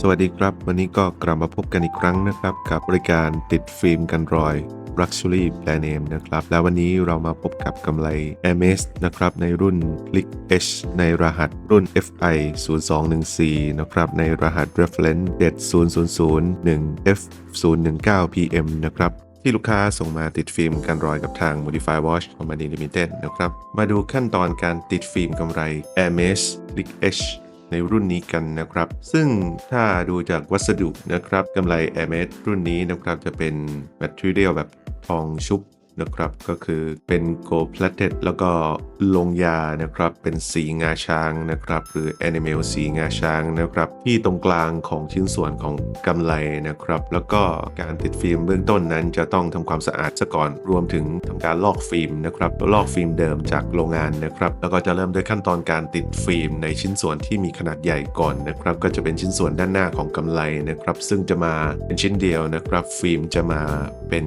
สวัสดีครับ วันนี้ก็กลับมาพบกันอีกครั้งนะครับ กับบริการติดฟิล์มกันรอย Luxury Brand Name นะครับ แล้ววันนี้เรามาพบกับกำไร Ames นะครับ ในรุ่น Click H ในรหัสรุ่น FI 0214 นะครับ ในรหัส Reference 70001 F 019 PM นะครับที่ลูกค้าส่งมาติดฟิล์มกันรอยกับทาง Modify Watch Company Limited นะครับ มาดูขั้นตอนการติดฟิล์มกำไร Hermes Click H ในรุ่นนี้กันนะครับ ซึ่งถ้าดูจากวัสดุนะครับกำไร a i r m e d รุ่นนี้นะครับจะเป็น Material แบบทองชุบ นะครับก็คือเป็น Gold Plated แล้วก็ลงยานะครับเป็นสีงาช้างนะครับหรือ Animal สีงาช้างนะครับที่ตรงกลางของชิ้นส่วนของกำไรนะครับ แล้วก็การติดฟิล์มเบื้องต้นนั้นจะต้องทำความสะอาดซะก่อนรวมถึงทำการลอกฟิล์มนะครับลอกฟิล์มเดิมจากโรงงานนะครับแล้วก็จะเริ่มด้วยขั้นตอนการติดฟิล์มในชิ้นส่วนที่มีขนาดใหญ่ก่อนนะครับก็จะเป็นชิ้นส่วนด้านหน้าของกำไรนะครับซึ่งจะมาเป็นชิ้นเดียวนะครับฟิล์มจะมาเป็น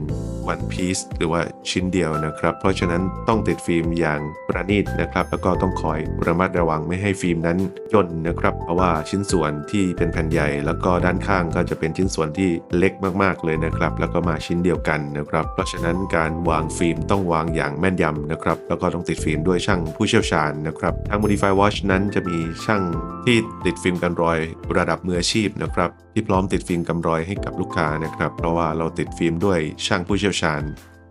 one piece หรือว่าชิ้นเดียวนะครับ เพราะฉะนั้นต้องติดฟิล์มอย่างประณีตนะครับ แล้วก็ต้องคอยระมัดระวังไม่ให้ฟิล์มนั้นย่นนะครับ เพราะว่าชิ้นส่วนที่เป็นแผ่นใหญ่ แล้วก็ด้านข้างก็จะเป็นชิ้นส่วนที่เล็กมากๆเลยนะครับ แล้วก็มาชิ้นเดียวกันนะครับ เพราะฉะนั้นการวางฟิล์มต้องวางอย่างแม่นยำนะครับ แล้วก็ต้องติดฟิล์มด้วยช่างผู้เชี่ยวชาญนะครับ ทาง Modify Watch นั้นจะมีช่างที่ติดฟิล์มกันรอยระดับมืออาชีพนะครับที่พร้อมติดฟิล์มกันรอยให้กับลูกค้านะครับ เพราะว่าเราติดฟิล์มด้วยช่างผู้เชี่ยวชาญ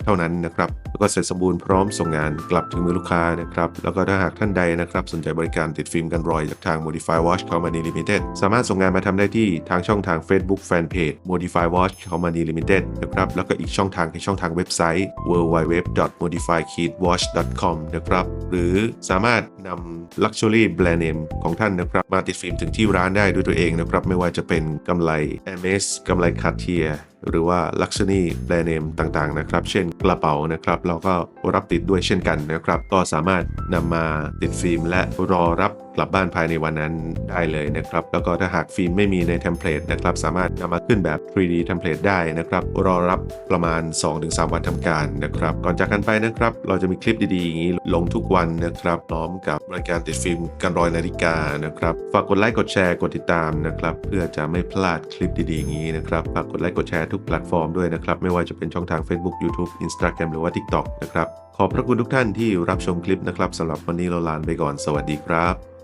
เท่านั้นนะครับ แล้วก็เสร็จสมบูรณ์พร้อมส่งงานกลับถึงมือลูกค้านะครับ แล้วก็ถ้าหากท่านใดนะครับ สนใจบริการติดฟิล์มกันรอยจากทาง Modify Watch Company Limited สามารถส่งงานมาทำได้ที่ทางช่องทาง Facebook Fanpage Modify Watch Company Limited นะครับ แล้วก็อีกช่องทางคือช่องทางเว็บไซต์ www.modify-watch.com นะครับ หรือสามารถนำ Luxury Brand Name ของท่านนะครับ มาติดฟิล์มถึงที่ร้านได้ด้วยตัวเองนะครับ ไม่ว่าจะเป็นกำไร MS กำไร Cartier หรือว่าลักษณะแบรนด์เนมต่างๆนะครับ เช่นกระเป๋านะครับ เราก็ รับติดด้วยเช่นกันนะครับ ก็สามารถนำมาติดฟิล์มและรอรับกลับบ้านภายในวันนั้นได้เลยนะครับ แล้วก็ถ้าหากฟิล์มไม่มีในเทมเพลตนะครับ สามารถนำมาขึ้นแบบ 3D เทมเพลตได้นะครับ รอรับประมาณ 2-3 วันทำการนะครับ ก่อนจากกันไปนะครับ เราจะมีคลิปดีๆ อย่างนี้ลงทุกวันนะครับพร้อมกับบริการติดฟิล์มกันรอยนาฬิกานะครับ ฝากกดไลค์กดแชร์กดติดตามนะครับ เพื่อจะไม่พลาดคลิปดีๆ อย่างนี้นะครับ ฝากกดไลค์กดแชร์ทุกแพลตฟอร์มด้วยนะครับ ไม่ว่าจะเป็นช่องทาง Facebook YouTube Instagram หรือว่า TikTok นะครับขอบพระคุณทุกท่านที่รับชมคลิปนะครับสำหรับวันนี้เราลาไปก่อนสวัสดีครับ